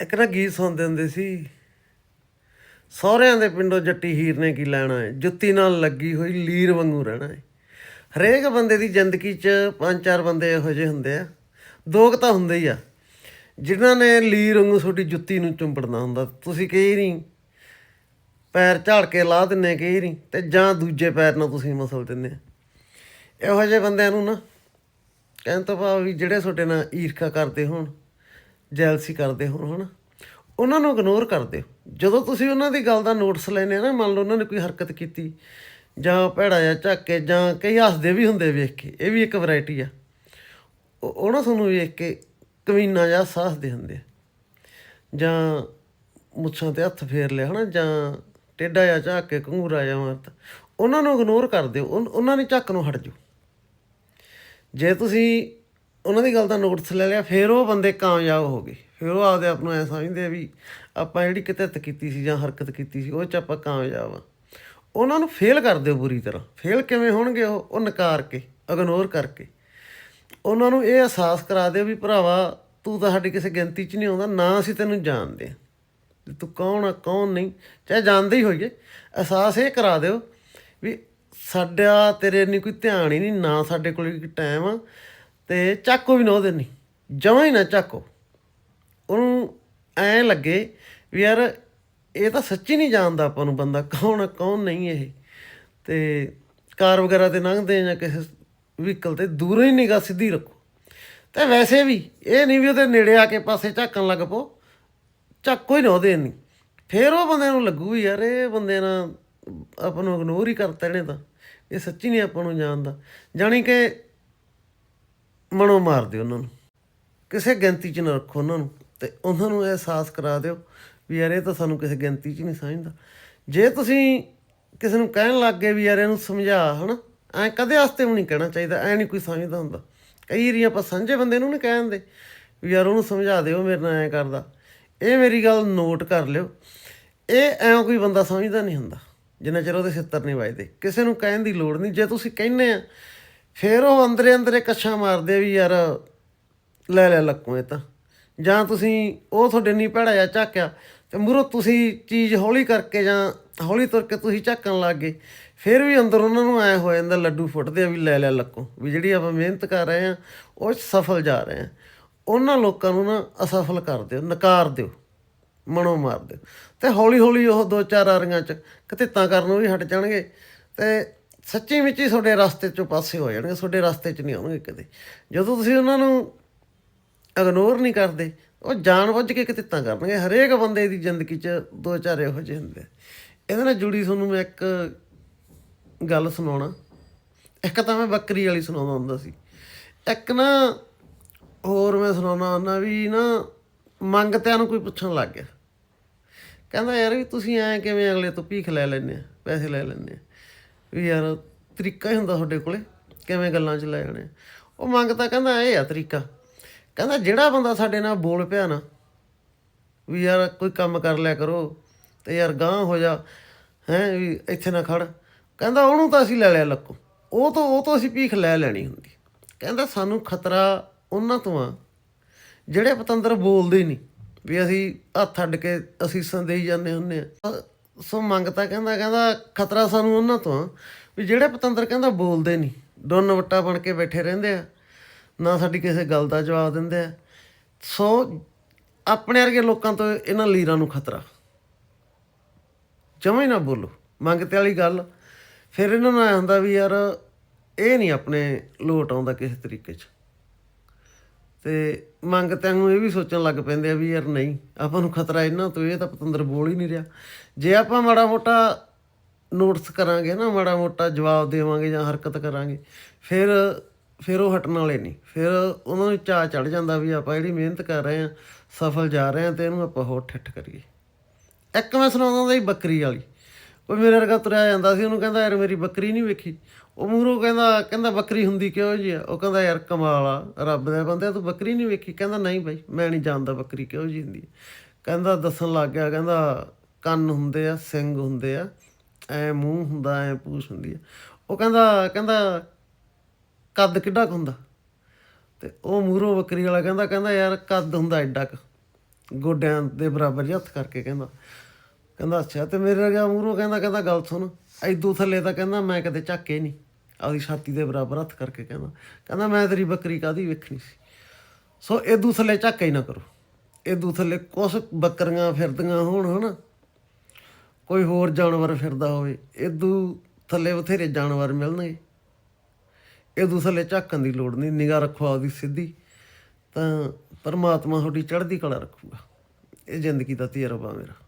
ਇੱਕ ਨਾ ਗੀਤ ਸੁਣਦੇ ਹੁੰਦੇ ਸੀ। ਸਹੁਰਿਆਂ ਦੇ ਪਿੰਡੋਂ ਜੱਟੀ ਹੀਰ ਨੇ ਕੀ ਲੈਣਾ ਹੈ ਜੁੱਤੀ ਨਾਲ ਲੱਗੀ ਹੋਈ ਲੀਰ ਵਾਂਗੂ ਰਹਿਣਾ ਹੈ ਹਰੇਕ ਬੰਦੇ ਦੀ ਜ਼ਿੰਦਗੀ 'ਚ ਪੰਜ ਚਾਰ ਬੰਦੇ ਇਹੋ ਜਿਹੇ ਹੁੰਦੇ ਆ। ਦੋ ਕੁ ਤਾਂ ਹੁੰਦੇ ਹੀ ਆ। ਜਿਨ੍ਹਾਂ ਨੇ ਲੀਰ ਵਾਂਗੂ ਤੁਹਾਡੀ ਜੁੱਤੀ ਨੂੰ ਚੁੰਬੜਨਾ ਹੁੰਦਾ, ਤੁਸੀਂ ਕਹੀ ਨਹੀਂ ਪੈਰ ਝਾੜ ਕੇ ਲਾ ਦਿੰਨੇ ਕਹੀ ਨਹੀਂ ਤੇ ਜਾਂ ਦੂਜੇ ਪੈਰ ਨਾਲ ਤੁਸੀਂ ਮਸਲ ਦਿੰਨੇ ਇਹੋ ਜਿਹੇ ਬੰਦਿਆਂ ਨੂੰ ਨਾ, ਕਹਿਣ ਤੋਂ ਭਾਵ ਵੀ ਜਿਹੜੇ ਤੁਹਾਡੇ ਨਾਲ ਈਰਖਾ ਕਰਦੇ ਹੋਣ ਜੈਲਸੀ ਕਰਦੇ ਹੋਣ ਹਨਾ? ਉਹਨਾਂ ਨੂੰ ਇਗਨੋਰ ਕਰ ਦਿਓ ਜਦੋਂ ਤੁਸੀਂ ਉਹਨਾਂ ਦੀ ਗੱਲ ਦਾ ਨੋਟਿਸ ਲੈਨੇ ਆ ਨਾ, ਮੰਨ ਲਓ ਉਹਨਾਂ ਨੇ ਕੋਈ ਹਰਕਤ ਕੀਤੀ, ਜਾਂ ਭੈੜਾ ਜਾਂ ਝੱਕ ਕੇ, ਜਾਂ ਕਈ ਹੱਸਦੇ ਵੀ ਹੁੰਦੇ ਵੇਖ ਕੇ, ਇਹ ਵੀ ਇੱਕ ਵੈਰਾਈਟੀ ਆ। ਉਹ ਉਹ ਤੁਹਾਨੂੰ ਵੇਖ ਕੇ ਕਮੀਨਾ ਜਾਂ ਸਾਹਸਦੇ ਹੁੰਦੇ ਆ। ਜਾਂ ਮੁੱਛਾਂ ਤੇ ਹੱਥ ਫੇਰ ਲਿਆ, ਹਨਾ? ਜਾਂ ਟੇਡਾ ਜਾਂ ਝਾਕ ਕੇ ਘੂਰਾ ਜਾਂ ਮਾਰਤਾ ਉਹਨਾਂ ਨੂੰ ਇਗਨੋਰ ਕਰ ਦਿਓ ਉਹਨਾਂ ਦੀ ਝੱਕ ਨੂੰ ਹਟ ਜਾਓ। ਜੇ ਤੁਸੀਂ ਉਹਨਾਂ ਦੀ ਗੱਲ ਦਾ ਨੋਟਿਸ ਲੈ ਲਿਆ, ਫਿਰ ਉਹ ਬੰਦੇ ਕਾਮਯਾਬ ਹੋ ਗਏ। ਫਿਰ ਉਹ ਆਪਦੇ ਆਪ ਨੂੰ ਐ ਸਮਝਦੇ ਆ ਵੀ ਆਪਾਂ ਜਿਹੜੀ ਕਿਤੇ ਕੀਤੀ ਸੀ ਜਾਂ ਹਰਕਤ ਕੀਤੀ ਸੀ, ਉਹ ਚ ਆਪਾਂ ਕਾਮਯਾਬ ਆ। ਉਹਨਾਂ ਨੂੰ ਫੇਲ ਕਰ ਦਿਓ ਬੁਰੀ ਤਰ੍ਹਾਂ। ਫੇਲ ਕਿਵੇਂ ਹੋਣਗੇ ਉਹ? ਉਹ ਨਕਾਰ ਕੇ ਇਗਨੋਰ ਕਰਕੇ। ਉਹਨਾਂ ਨੂੰ ਇਹ ਅਹਿਸਾਸ ਕਰਾ ਦਿਓ ਵੀ ਭਰਾਵਾ, ਤੂੰ ਤਾਂ ਸਾਡੀ ਕਿਸੇ ਗਿਣਤੀ 'ਚ ਨਹੀਂ ਆਉਂਦਾ, ਨਾ ਅਸੀਂ ਤੈਨੂੰ ਜਾਣਦੇ ਹਾਂ। ਵੀ ਤੂੰ ਕੌਣ ਆ, ਕੌਣ ਨਹੀਂ? ਚਾਹੇ ਜਾਣਦੇ ਹੀ ਹੋਈਏ। ਅਹਿਸਾਸ ਇਹ ਕਰਾ ਦਿਓ ਵੀ ਸਾਡਾ ਤੇਰੇ ਨਹੀਂ ਕੋਈ ਧਿਆਨ ਹੀ ਨਹੀਂ, ਨਾ ਸਾਡੇ ਕੋਲ ਟਾਈਮ ਆ। ਤੇ ਚੱਕੋ ਵੀ ਨਾ ਉਹਦੇ ਨਹੀਂ। ਜਮਾਂ ਹੀ ਨਾ ਚੱਕੋ। ਉਹਨੂੰ ਐ ਲੱਗੇ ਵੀ ਯਾਰ ਇਹ ਤਾਂ ਸੱਚੀ ਨਹੀਂ ਜਾਣਦਾ ਆਪਾਂ ਨੂੰ ਬੰਦਾ ਕੌਣ ਆ, ਕੌਣ ਨਹੀਂ ਇਹ। ਤੇ ਕਾਰ ਵਗੈਰਾ ਤੇ ਲੰਘਦੇ ਜਾਂ ਕਿਸੇ ਵਹੀਕਲ ਤੇ ਦੂਰੋਂ ਹੀ ਨਿਗਾਹ ਸਿੱਧੀ ਰੱਖੋ। ਤੇ ਵੈਸੇ ਵੀ ਇਹ ਨਹੀਂ ਵੀ ਉਹਦੇ ਨੇੜੇ ਆ ਕੇ ਪਾਸੇ ਝਾਕਣ ਲੱਗ ਪੋ ਝਾਕੋ ਹੀ ਨਾ ਉਹਦੇ ਨਹੀਂ। ਫੇਰ ਉਹ ਬੰਦੇ ਨੂੰ ਲੱਗੂ ਵੀ ਯਾਰ ਇਹ ਬੰਦੇ ਨਾਲ ਆਪਾਂ ਨੂੰ ਇਗਨੋਰ ਹੀ ਕਰਤਾ ਇਹਨੇ ਤਾਂ। ਇਹ ਸੱਚੀ ਨਹੀਂ ਆਪਾਂ ਨੂੰ ਜਾਣਦਾ। ਜਾਣੀ ਕਿ ਮਨੋਂ ਮਾਰ ਦਿਓ ਉਹਨਾਂ ਨੂੰ। ਕਿਸੇ ਗਿਣਤੀ 'ਚ ਨਾ ਰੱਖੋ ਉਹਨਾਂ ਨੂੰ ਤੇ ਉਹਨਾਂ ਨੂੰ ਅਹਿਸਾਸ ਕਰਾ ਦਿਓ ਵੀ ਯਾਰ ਇਹ ਤਾਂ ਸਾਨੂੰ ਕਿਸੇ ਗਿਣਤੀ 'ਚ ਨਹੀਂ ਸਮਝਦਾ। ਜੇ ਤੁਸੀਂ ਕਿਸੇ ਨੂੰ ਕਹਿਣ ਲੱਗ ਗਏ ਵੀ ਯਾਰ ਇਹਨੂੰ ਸਮਝਾ, ਹਨਾ? ਐ ਕਦੇ ਵਾਸਤੇ ਵੀ ਨਹੀਂ ਕਹਿਣਾ ਚਾਹੀਦਾ, ਐ ਨਹੀਂ ਕੋਈ ਸਮਝਦਾ ਹੁੰਦਾ। ਕਈ ਵਾਰੀ ਆਪਾਂ ਸਾਂਝੇ ਬੰਦੇ ਨੂੰ ਨਹੀਂ ਕਹਿੰਦੇ ਵੀ ਯਾਰ ਉਹਨੂੰ ਸਮਝਾ ਦਿਓ, ਮੇਰੇ ਨਾਲ ਐ ਕਰਦਾ। ਇਹ ਮੇਰੀ ਗੱਲ ਨੋਟ ਕਰ ਲਿਓ। ਇਹ ਐਂ ਕੋਈ ਬੰਦਾ ਸਮਝਦਾ ਨਹੀਂ ਹੁੰਦਾ, ਜਿੰਨਾ ਚਿਰ ਉਹਦੇ ਛਿੱਤਰ ਨਹੀਂ ਵੱਜਦੇ। ਕਿਸੇ ਨੂੰ ਕਹਿਣ ਦੀ ਲੋੜ ਨਹੀਂ। ਜੇ ਤੁਸੀਂ ਕਹਿੰਦੇ ਆ ਫਿਰ ਉਹ ਅੰਦਰੇ ਅੰਦਰੇ ਕੱਛਾ ਮਾਰਦੇ ਆ ਵੀ ਯਾਰ ਲੈ ਲੈ ਲੱਕੋ ਇਹ ਤਾਂ। ਜਾਂ ਤੁਸੀਂ ਉਹ ਤੁਹਾਡੇ ਨਹੀਂ ਭੈੜਾ ਜਾਂ ਝਾਕਿਆ ਤੇ ਮੂਰੋ ਤੁਸੀਂ ਚੀਜ਼ ਹੌਲੀ ਕਰਕੇ ਜਾਂ ਹੌਲੀ ਤੁਰ ਕੇ ਤੁਸੀਂ ਝਾਕਣ ਲੱਗ ਗਏ, ਫਿਰ ਵੀ ਅੰਦਰ ਉਹਨਾਂ ਨੂੰ ਐ ਹੋ ਜਾਂਦਾ ਲੱਡੂ ਫੁੱਟਦੇ ਆ ਵੀ ਲੈ ਲੈ ਲੱਕੋ। ਵੀ ਜਿਹੜੀ ਆਪਾਂ ਮਿਹਨਤ ਕਰ ਰਹੇ ਆ ਉਹ ਸਫਲ ਜਾ ਰਹੇ ਆ ਉਹਨਾਂ ਲੋਕਾਂ ਨੂੰ ਨਾ ਅਸਫਲ ਕਰ ਦਿਓ, ਨਕਾਰ ਦਿਓ ਮਨੋਂ ਮਾਰ ਦਿਓ। ਤੇ ਹੌਲੀ ਹੌਲੀ ਉਹ ਦੋ ਚਾਰ ਆਰੀਆਂ 'ਚ ਕਤਿੱਤਾਂ ਕਰਨੋਂ ਵੀ ਹਟ ਜਾਣਗੇ। ਤੇ ਸੱਚੀ ਵਿੱਚ ਹੀ ਤੁਹਾਡੇ ਰਸਤੇ 'ਚੋਂ ਪਾਸੇ ਹੋ ਜਾਣਗੇ, ਤੁਹਾਡੇ ਰਸਤੇ 'ਚ ਨਹੀਂ ਆਉਣਗੇ ਕਦੇ। ਜਦੋਂ ਤੁਸੀਂ ਉਹਨਾਂ ਨੂੰ ਇਗਨੋਰ ਨਹੀਂ ਕਰਦੇ, ਉਹ ਜਾਣ ਬੁੱਝ ਕੇ ਕਤਿੱਤਾਂ ਕਰਨਗੇ। ਹਰੇਕ ਬੰਦੇ ਦੀ ਜ਼ਿੰਦਗੀ 'ਚ ਦੋ ਚਾਰ ਇਹੋ ਜਿਹੇ ਹੁੰਦੇ ਆ। ਇਹਦੇ ਨਾਲ ਜੁੜੀ ਤੁਹਾਨੂੰ ਮੈਂ ਇੱਕ ਗੱਲ ਸੁਣਾਉਣਾ। ਇੱਕ ਤਾਂ ਮੈਂ ਬੱਕਰੀ ਵਾਲੀ ਸੁਣਾਉਂਦਾ ਹੁੰਦਾ ਸੀ। ਇੱਕ ਨਾ ਹੋਰ ਮੈਂ ਸੁਣਾਉਣਾ ਹੁੰਦਾ ਵੀ ਨਾ ਮੰਗਤਿਆਂ ਨੂੰ ਕੋਈ ਪੁੱਛਣ ਲੱਗ ਗਿਆ। ਕਹਿੰਦਾ, ਯਾਰ ਵੀ ਤੁਸੀਂ ਐਂ ਕਿਵੇਂ ਅਗਲੇ ਤੋਂ ਭੀਖ ਲੈ ਲੈਂਦੇ ਆ, ਪੈਸੇ ਲੈ ਲੈਂਦੇ ਆ? ਵੀ ਯਾਰ ਤਰੀਕਾ ਹੀ ਹੁੰਦਾ ਤੁਹਾਡੇ ਕੋਲੇ, ਕਿਵੇਂ ਗੱਲਾਂ 'ਚ ਲੈ ਜਾਣੇ ਉਹ ਮੰਗ ਤਾਂ ਕਹਿੰਦਾ ਇਹ ਆ ਤਰੀਕਾ। ਕਹਿੰਦਾ ਜਿਹੜਾ ਬੰਦਾ ਸਾਡੇ ਨਾਲ ਬੋਲ ਪਿਆ ਨਾ, ਵੀ ਯਾਰ ਕੋਈ ਕੰਮ ਕਰ ਲਿਆ ਕਰੋ, ਤੇ ਯਾਰ ਗਾਂ ਹੋ ਜਾ, ਹੈ, ਵੀ ਇੱਥੇ ਨਾ ਖੜ। ਕਹਿੰਦਾ ਉਹਨੂੰ ਤਾਂ ਅਸੀਂ ਲੈ ਲਿਆ ਲੱਕੋ। ਉਹ ਤੋਂ ਉਹ ਤੋਂ ਅਸੀਂ ਭੀਖ ਲੈ ਲੈਣੀ ਹੁੰਦੀ। ਕਹਿੰਦਾ ਸਾਨੂੰ ਖਤਰਾ ਉਹਨਾਂ ਤੋਂ ਆ, ਜਿਹੜੇ ਪਤੰਦਰ ਬੋਲਦੇ ਨਹੀਂ ਵੀ ਅਸੀਂ ਹੱਥ ਅੱਡ ਕੇ ਅਸੀਂ ਦੇਈ ਜਾਂਦੇ ਹੁੰਨੇ ਆ। ਸੋ ਮੰਗਤਾ ਕਹਿੰਦਾ ਕਹਿੰਦਾ ਖਤਰਾ ਸਾਨੂੰ ਉਹਨਾਂ ਤੋਂ ਵੀ ਜਿਹੜੇ ਪਤੰਦਰ ਕਹਿੰਦਾ ਬੋਲਦੇ ਨਹੀਂ, ਡੋਨ ਵੱਟਾ ਬਣ ਕੇ ਬੈਠੇ ਰਹਿੰਦੇ ਆ, ਨਾ ਸਾਡੀ ਕਿਸੇ ਗੱਲ ਦਾ ਜਵਾਬ ਦਿੰਦੇ ਆ। ਸੋ ਆਪਣੇ ਵਰਗੇ ਲੋਕਾਂ ਤੋਂ ਇਹਨਾਂ ਲੀਰਾਂ ਨੂੰ ਖਤਰਾ। ਜਮਾਂ ਹੀ ਨਾ ਬੋਲੋ, ਮੰਗਤੇ ਵਾਲੀ ਗੱਲ। ਫਿਰ ਇਹਨਾਂ ਨੂੰ ਐ ਹੁੰਦਾ ਵੀ ਯਾਰ, ਇਹ ਨਹੀਂ ਆਪਣੇ ਲੋਟ ਆਉਂਦਾ ਕਿਸੇ ਤਰੀਕੇ 'ਚ। ਤੇ ਮੰਗਤਿਆਂ ਨੂੰ ਇਹ ਵੀ ਸੋਚਣ ਲੱਗ ਪੈਂਦੇ ਆ ਵੀ ਯਾਰ ਨਹੀਂ, ਆਪਾਂ ਨੂੰ ਖਤਰਾ ਇਹਨਾਂ ਤੋਂ ਇਹ ਤਾਂ ਪਤੰਦਰ ਬੋਲ ਹੀ ਨਹੀਂ ਰਿਹਾ। ਜੇ ਆਪਾਂ ਮਾੜਾ ਮੋਟਾ ਨੋਟਸ ਕਰਾਂਗੇ ਨਾ, ਮਾੜਾ ਮੋਟਾ ਜਵਾਬ ਦੇਵਾਂਗੇ ਜਾਂ ਹਰਕਤ ਕਰਾਂਗੇ, ਫਿਰ ਫਿਰ ਉਹ ਹਟਣ ਵਾਲੇ ਨਹੀਂ। ਫਿਰ ਉਹਨਾਂ ਨੂੰ ਚਾਹ ਚੜ ਜਾਂਦਾ ਵੀ ਆਪਾਂ ਜਿਹੜੀ ਮਿਹਨਤ ਕਰ ਰਹੇ ਆ ਸਫਲ ਜਾ ਰਹੇ ਆ ਤੇ ਇਹਨੂੰ ਆਪਾਂ ਹੋਰ ਠੱਠ ਕਰੀਏ। ਇੱਕ ਮੈਂ ਸੁਣਾਉਂਦਾ ਹੁੰਦਾ ਜੀ ਬੱਕਰੀ ਵਾਲੀ। ਉਹ ਮੇਰੇ ਵਰਗਾ ਤੁਰਿਆ ਜਾਂਦਾ ਸੀ, ਉਹਨੂੰ ਕਹਿੰਦਾ, ਯਾਰ ਮੇਰੀ ਬੱਕਰੀ ਨਹੀਂ ਵੇਖੀ। ਉਹ ਮੂਹਰੋਂ ਕਹਿੰਦਾ ਕਹਿੰਦਾ, ਬੱਕਰੀ ਹੁੰਦੀ ਕਿਹੋ ਜੀ ਆ? ਉਹ ਕਹਿੰਦਾ, ਯਾਰ ਕਮਾਲ ਆ, ਰੱਬ ਦੇ ਬੰਦੇ ਤੂੰ ਬੱਕਰੀ ਨਹੀਂ ਵੇਖੀ। ਕਹਿੰਦਾ, ਨਹੀਂ ਬਾਈ, ਮੈਂ ਨਹੀਂ ਜਾਣਦਾ ਬੱਕਰੀ ਕਿਹੋ ਜੀ ਹੁੰਦੀ ਕਹਿੰਦਾ, ਦੱਸਣ ਲੱਗ ਗਿਆ, ਕਹਿੰਦਾ, ਕੰਨ ਹੁੰਦੇ ਆ, ਸਿੰਗ ਹੁੰਦੇ ਆ, ਐ ਮੂੰਹ ਹੁੰਦਾ, ਐ ਪੂਛ ਹੁੰਦੀ ਆ। ਉਹ ਕਹਿੰਦਾ ਕਹਿੰਦਾ, ਕੱਦ ਕਿੱਡਾ ਕੁ ਹੁੰਦਾ? ਤੇ ਉਹ ਮੂਹਰੋਂ ਬੱਕਰੀ ਵਾਲਾ ਕਹਿੰਦਾ ਕਹਿੰਦਾ, ਯਾਰ ਕੱਦ ਹੁੰਦਾ ਐਡਾ ਕੁ। ਗੋਡਿਆਂ ਦੇ ਬਰਾਬਰ ਹੱਥ ਕਰਕੇ ਕਹਿੰਦਾ। ਕਹਿੰਦਾ, ਅੱਛਾ, ਤੇ ਮੇਰੇ ਗਿਆ ਮੂਹਰੋਂ ਕਹਿੰਦਾ ਕਹਿੰਦਾ ਗੱਲ ਸੁਣ। ਐਦੂ ਥੱਲੇ ਤਾਂ ਕਹਿੰਦਾ, ਮੈਂ ਕਦੇ ਝਾਕੇ ਨਹੀਂ ਆਪਦੀ ਛਾਤੀ ਦੇ ਬਰਾਬਰ ਹੱਥ ਕਰਕੇ ਕਹਿੰਦਾ ਕਹਿੰਦਾ, ਮੈਂ ਤੇਰੀ ਬੱਕਰੀ ਕਾਦੀ ਵੇਖਣੀ ਸੀ? ਸੋ ਐਦੂ ਥੱਲੇ ਝਾਕਾ ਹੀ ਨਾ ਕਰੋ। ਐਦੂ ਥੱਲੇ ਕੁਛ ਬੱਕਰੀਆਂ ਫਿਰਦੀਆਂ ਹੋਣ, ਹਨਾ? ਕੋਈ ਹੋਰ ਜਾਨਵਰ ਫਿਰਦਾ ਹੋਵੇ। ਐਦੂ ਥੱਲੇ ਬਥੇਰੇ ਜਾਨਵਰ ਮਿਲਣਗੇ। ਐਦੂ ਥੱਲੇ ਝਾਕਣ ਦੀ ਲੋੜ ਨਹੀਂ ਨਿਗਾਹ ਰੱਖੋ ਆਪਦੀ ਸਿੱਧੀ। ਤਾਂ ਪਰਮਾਤਮਾ ਤੁਹਾਡੀ ਚੜ੍ਹਦੀ ਕਲਾ ਰੱਖੂਗਾ। ਇਹ ਜ਼ਿੰਦਗੀ ਦਾ ਤਜਰਬਾ ਮੇਰਾ।